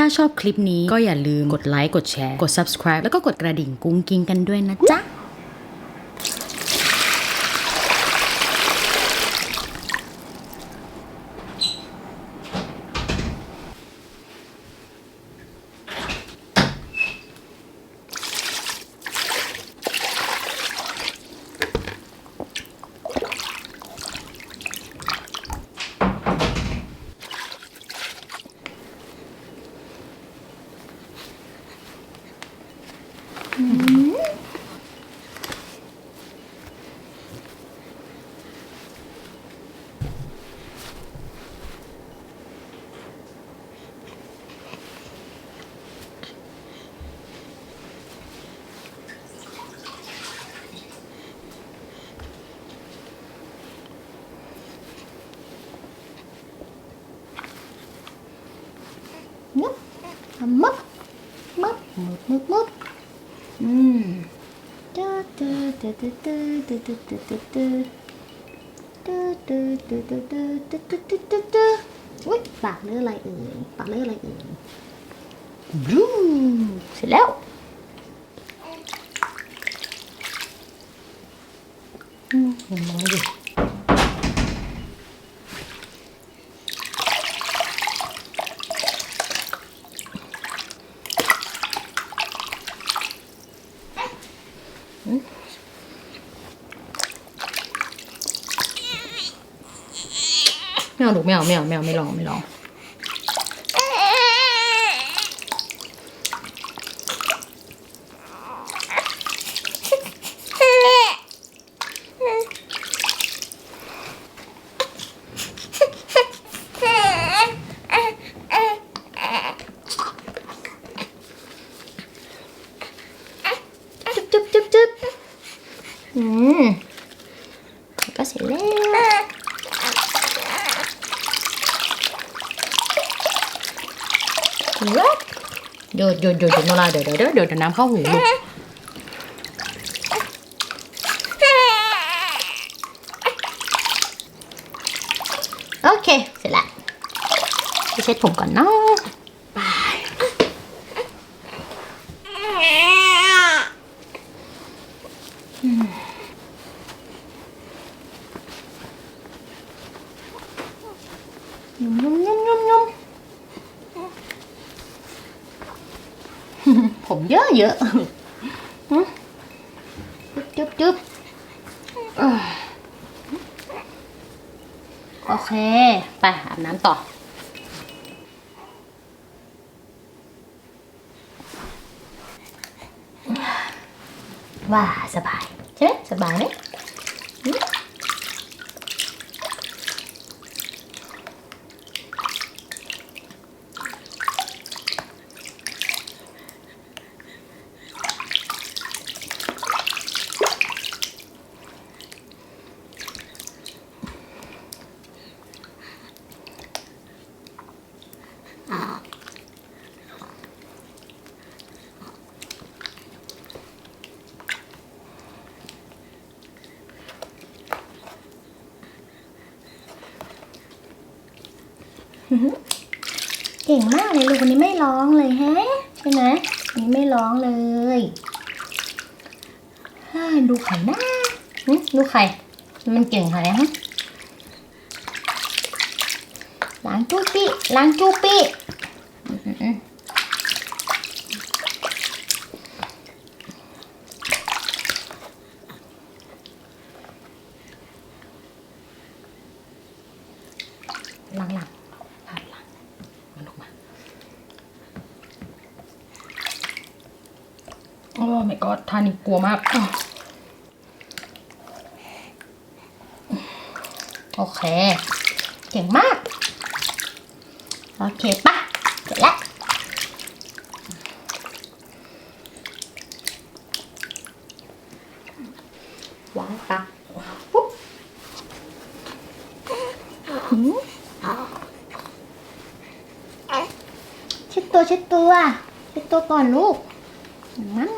ถ้าชอบคลิปนี้ก็อย่าลืมกดไลค์กดแชร์กด subscribe แล้วก็กดกระดิ่งกุ้งกิ้งกันด้วยนะจ๊ะ มุบ มุบมุบมุบมุบมุบอืมตึ๊ดตึ๊ดตึ๊ดตึ๊ดตึ๊ดตึ๊ดตึ๊ดตึ๊ดตึ๊ดตึ๊ดตึ๊ดตึ๊ดตึ๊ดตึ๊ดตึ๊ดตึ๊ดตึ๊ดตึ๊ดตึ๊ดอุ้ยปากเลืออะไรเอ่ยปากเลืออะไรเอ่ยบลูเสร็จแล้วอืมมองดิ ไม่เอาลูกไม่เอาไม่เอาไม่เอาไม่ลองไม่ลอง จุ๊บจุ๊บจุ๊บจุ๊บอืมก็เสร็จแล้ว วัดเดี๋ยวเดี๋ยวเดี๋ยวเดี๋ยวโนราเดี๋ยวเดี๋ยวเดี๋ยวเดี๋ยวน้ำเข้าหูลูกโอเค เสร็จละไปเช็ดผมก่อนเนาะไปอืมยุ่มยุ่มยุ่มยุ่มยุ่ม ผมเยอะเยอะอืมจุ๊บจุ๊บจุ๊บอ่าโอเค ไปอาบน้ำต่อว่าสบาย ใช่ไหมสบายไหม เก่งมากเลยลูกคนนี้ไม่ร้องเลยแฮะใช่ไหมนนี้ไม่ร้องเลยฮ่าดูไข่หน้าหึดูไข่ มันเก่งขนาดไหนฮะล้างจูปี้ล้างจูปี้อืมอืมอืมล้างหลังพาดหลังมันออกมา โอ้ my god ท่านี้กลัวมากโอเค เก่งมาก โอเคปะเสร็จแล้ววางปักปุ๊บเช็ดตัวเช็ดตัวเช็ดตัวก่อนลูกมัม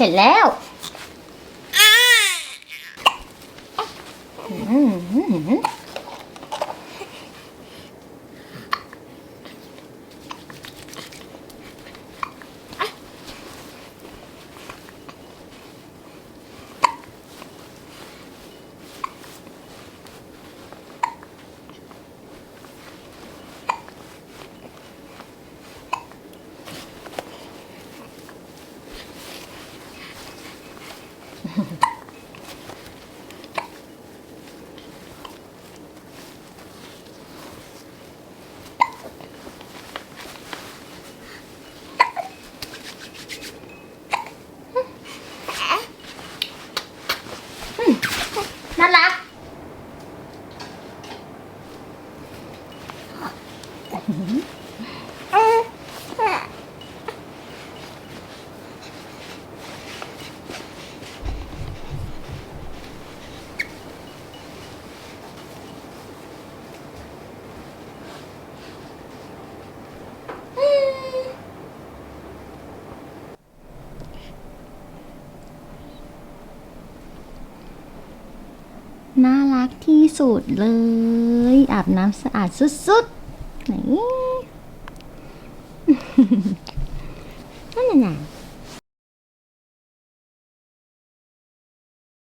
เสร็จแล้วอืม น่ารักที่สุดเลย อาบน้ำสะอาดสุดๆ ไหนนั่นน่ะ